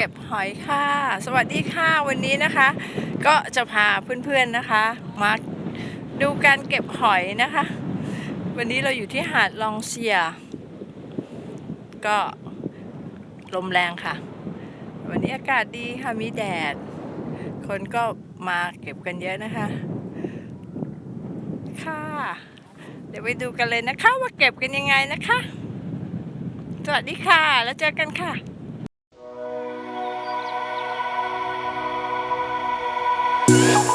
เก็บหอยค่ะ สวัสดีค่ะวันนี้นะคะ ก็จะพาเพื่อนๆนะคะ มาดูการเก็บหอยนะคะ วันนี้เราอยู่ที่หาดลองเซีย ก็ลมแรงค่ะ วันนี้อากาศดีค่ะมีแดด คนก็มาเก็บกันเยอะนะคะ ค่ะ เดี๋ยวไปดูกันเลยนะคะว่าเก็บกันยังไงนะคะ สวัสดีค่ะ แล้วเจอกันค่ะ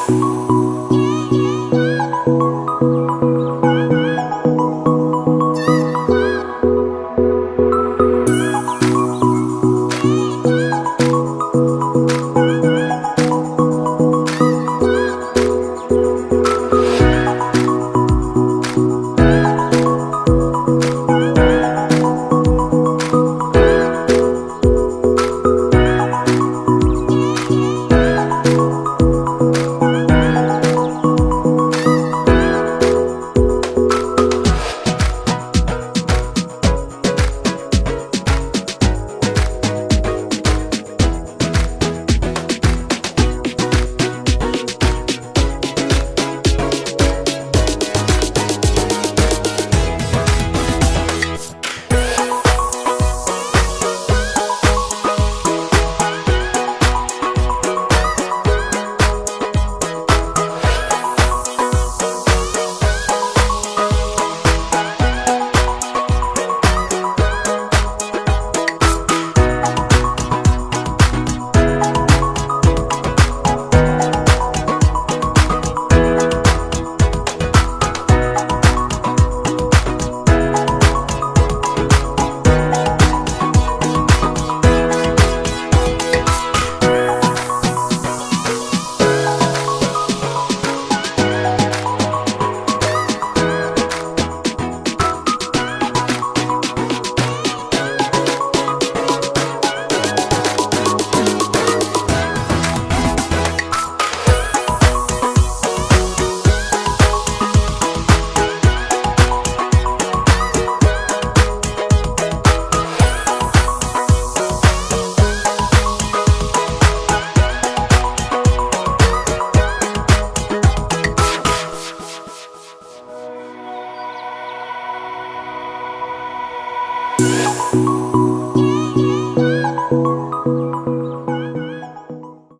you Música